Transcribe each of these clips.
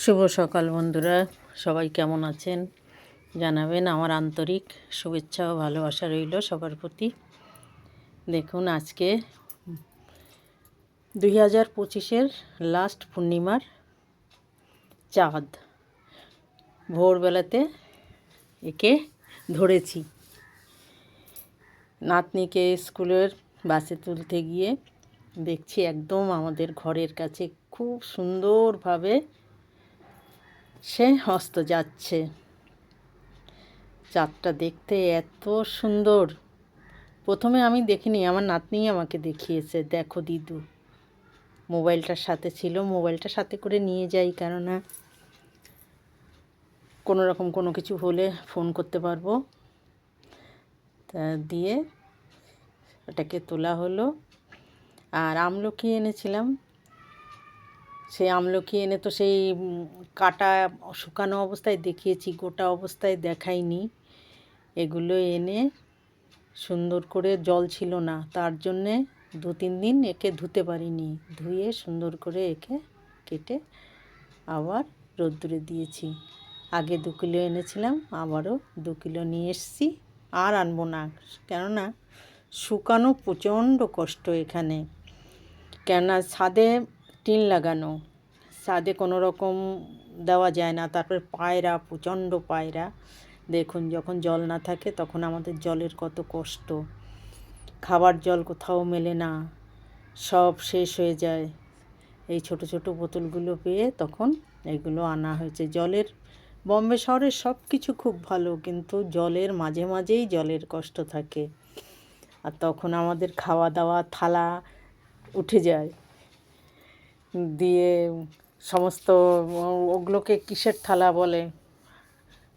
শুভ সকাল বন্ধুরা, সবাই কেমন আছেন? জানাবেন আমার আন্তরিক শুভেচ্ছা ও ভালোবাসা রইল সবার প্রতি। দেখুন আজকে দুই হাজার পঁচিশের লাস্ট পূর্ণিমার চাঁদ। ভোরবেলাতে একে ধরেছি। নাতনিকে স্কুলের বাসে তুলতে গিয়ে দেখছি একদম আমাদের ঘরের কাছে খুব সুন্দরভাবে সে হস্ত যাচ্ছে। চাঁদটা দেখতে এত সুন্দর। প্রথমে আমি দেখিনি, আমার নাতনি আমাকে দেখিয়েছে। দেখো দিদু, মোবাইলটার সাথে ছিল, মোবাইলটা সাথে করে নিয়ে যাই, কেননা কোনো রকম কোনো কিছু হলে ফোন করতে পারব। তা দিয়ে ওটাকে তোলা হলো। আর আমলকি এনেছিলাম। সেই আমলকি এনে তো সেই কাটা শুকানো অবস্থায় দেখিয়েছি, গোটা অবস্থায় দেখাইনি। এগুলো এনে সুন্দর করে জল ছিল না, তার জন্যে দু তিন দিন একে ধুতে পারিনি। ধুয়ে সুন্দর করে একে কেটে আবার রোদ্দুরে দিয়েছি। আগে দু কিলো এনেছিলাম, আবারও দু কিলো নিয়ে এসছি, আর আনব না, কেননা শুকানো প্রচণ্ড কষ্ট এখানে। কেননা ছাদে টিন লাগানো। ছাদে কোনো রকম দেওয়া যায় না। তারপরে পায়রা, প্রচণ্ড পায়রা। দেখুন, যখন জল না থাকে তখন আমাদের জলের কত কষ্ট। খাবার জল কোথাও মেলে না। সব শেষ হয়ে যায়। এই ছোট ছোট বোতলগুলো পেয়ে তখন এগুলো আনা হয়েছে। জলের, বম্বে শহরের সব কিছু খুব ভালো, কিন্তু জলের মাঝে মাঝেই জলের কষ্ট থাকে। আর তখন আমাদের খাওয়া দাওয়া থালা উঠে যায়। দিয়ে সমস্ত, ওগুলোকে কিসের থালা বলে?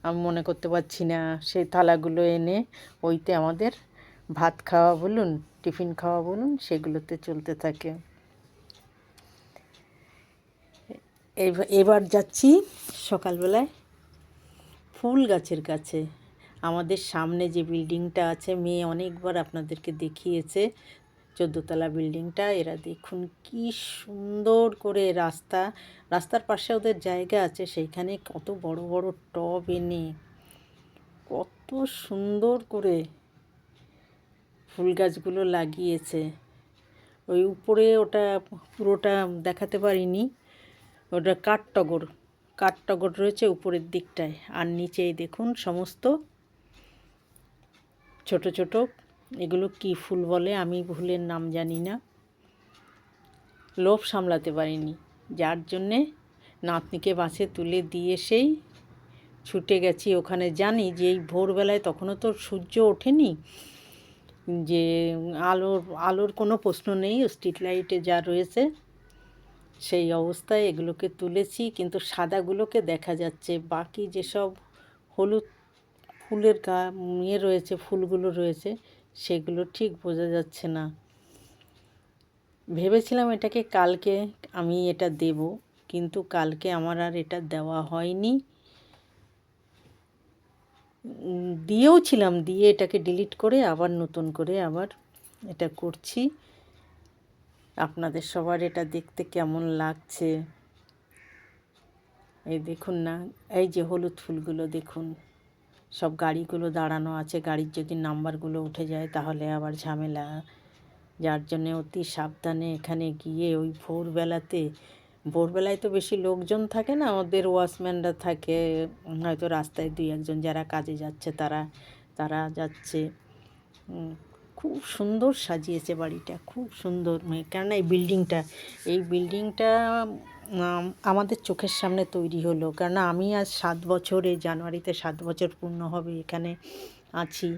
আমি মনে করতে পারছি না। সেই থালাগুলো এনে ওইতে আমাদের ভাত খাওয়া বলুন, টিফিন খাওয়া বলুন, সেগুলোতে চলতে থাকে। এব- এবার যাচ্ছি সকালবেলায় ফুল গাছের কাছে। আমাদের সামনে যে বিল্ডিংটা আছে, মেয়ে অনেকবার আপনাদেরকে দেখিয়েছে। চোদ্দোতলা বিল্ডিংটা, এরা দেখুন কি সুন্দর করে রাস্তা, রাস্তার পাশে ওদের জায়গা আছে, সেইখানে কত বড় বড় টব এনে, কত সুন্দর করে ফুল গাছগুলো লাগিয়েছে। ওই উপরে ওটা পুরোটা দেখাতে পারিনি, ওটা কাঠটগর কাঠটগর রয়েছে উপরের দিকটায়। আর নিচেই দেখুন সমস্ত ছোট ছোট এগুলো কি ফুল বলে আমি ফুলের নাম জানি না। লোভ সামলাতে পারিনি। যার জন্যে নাতনিকে বাসে তুলে দিয়ে সেই ছুটে গেছি। ওখানে জানি যে এই ভোরবেলায় তখনও তো সূর্য ওঠেনি, যে আলোর আলোর কোনো প্রশ্ন নেই, স্ট্রিট লাইটে যা রয়েছে সেই অবস্থায় এগুলোকে তুলেছি। কিন্তু সাদাগুলোকে দেখা যাচ্ছে। বাকি যেসব হলুদ ফুলের গা ইয়ে রয়েছে, ফুলগুলো রয়েছে সেগুলো ঠিক বোঝা যাচ্ছে না। ভেবেছিলাম এটাকে কালকে আমি এটা দেব, কিন্তু কালকে আমার আর এটা দেওয়া হয়নি। দিয়েও ছিলাম দিয়ে এটাকে ডিলিট করে আবার নতুন করে আবার এটা করছি। আপনাদের সবার এটা দেখতে কেমন লাগছে? এই দেখুন না, এই যে হলুদ ফুলগুলো দেখুন। সব গাড়িগুলো দাঁড়ানো আছে, গাড়ির যদি নাম্বারগুলো উঠে যায় তাহলে আবার ঝামেলা। যার জন্যে অতি সাবধানে এখানে গিয়ে ওই ভোরবেলাতে, ভোরবেলায় তো বেশি লোকজন থাকে না, ওদের ওয়াচম্যানরা থাকে। হয়তো রাস্তায় দুই একজন যারা কাজে যাচ্ছে তারা তারা যাচ্ছে। খুব সুন্দর সাজিয়েছে বাড়িটা, খুব সুন্দর। কেননা এই বিল্ডিংটা এই বিল্ডিংটা আমাদের চোখের সামনে তৈরি হলো। কেননা আমি আজ সাত বছরে, জানুয়ারিতে সাত বছর পূর্ণ হবে এখানে আছি।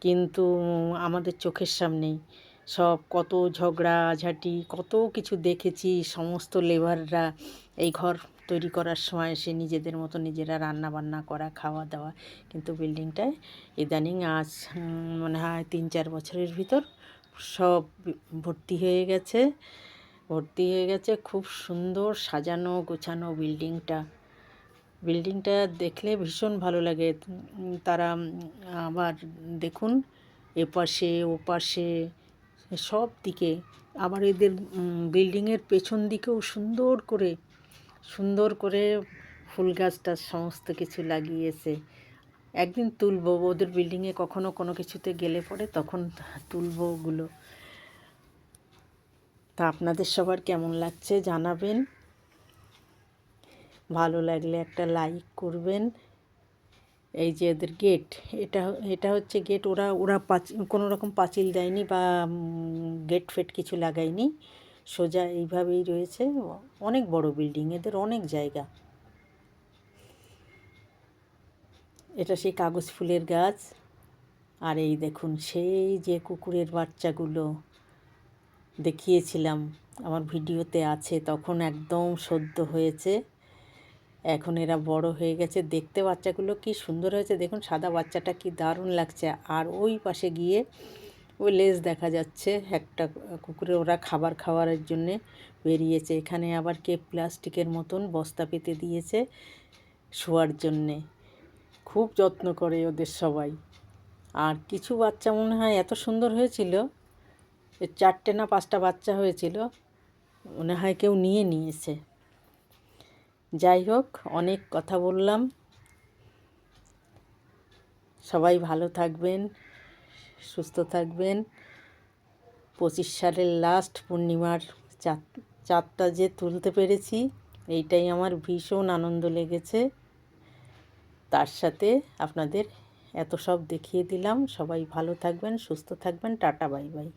কিন্তু আমাদের চোখের সামনেই সব কত ঝগড়াঝাটি কত কিছু দেখেছি। সমস্ত লেবাররা এই ঘর তৈরি করার সময় এসে নিজেদের মতো নিজেরা রান্না বান্না করা খাওয়া দাওয়া কিন্তু বিল্ডিংটায় ইদানিং আজ মনে হয় তিন চার বছরের ভিতর সব ভর্তি হয়ে গেছে। ভর্তি হয়ে গেছে। খুব সুন্দর সাজানো গোছানো বিল্ডিংটা। বিল্ডিংটা দেখলে ভীষণ ভালো লাগে। তারা আবার দেখুন, এপাশে, ওপাশে, সব দিকে। আবার এদের বিল্ডিংয়ের পেছন দিকেও সুন্দর করে সুন্দর করে ফুল গাছটা সমস্ত কিছু লাগিয়েছে। একদিন তুলবো, ওদের বিল্ডিংয়ে কখনো কোনো কিছুতে গেলে পরে তখন তুলবো ওগুলো। তা আপনাদের সবার কেমন লাগছে জানাবেন। ভালো লাগলে একটা লাইক করবেন। এই যে এদের গেট এটা এটা হচ্ছে গেট ওরা ওরা পাঁচ, কোনো রকম পাঁচিল দেয়নি বা গেট ফেট কিছু লাগায়নি। সোজা এইভাবেই রয়েছে। অনেক বড় বিল্ডিং এদের অনেক জায়গা। এটা সেই কাগজ ফুলের গাছ। আর এই দেখুন, সেই যে কুকুরের বাচ্চাগুলো। দেখিয়েছিলাম। আমার ভিডিওতে আছে, তখন একদম সদ্য হয়েছে। এখন এরা বড় হয়ে গেছে। দেখতে বাচ্চাগুলো কি সুন্দর হয়েছে। দেখুন, সাদা বাচ্চাটা কি দারুণ লাগছে। আর ওই পাশে গিয়ে ওই লেজ দেখা যাচ্ছে। একটা কুকুরে ওরা খাবার খাওয়ার জন্যে বেরিয়েছে। এখানে আবার কে প্লাস্টিকের মতন বস্তা পেতে দিয়েছে শোয়ার জন্যে। খুব যত্ন করে ওদের সবাই। আর কিছু বাচ্চা মনে হয় এত সুন্দর হয়েছিল চারটে না পাঁচটা বাচ্চা হয়েছিল, মনে হয় কেউ নিয়ে নিয়েছে। যাই হোক, অনেক কথা বললাম। সবাই ভালো থাকবেন, সুস্থ থাকবেন। পঁচিশ সালের লাস্ট পূর্ণিমার চাঁদ, চাঁদটা যে তুলতে পেরেছি, এইটাই আমার ভীষণ আনন্দ লেগেছে। তার সাথে আপনাদের এত সব দেখিয়ে দিলাম। সবাই ভালো থাকবেন, সুস্থ থাকবেন। Tata, bye bye.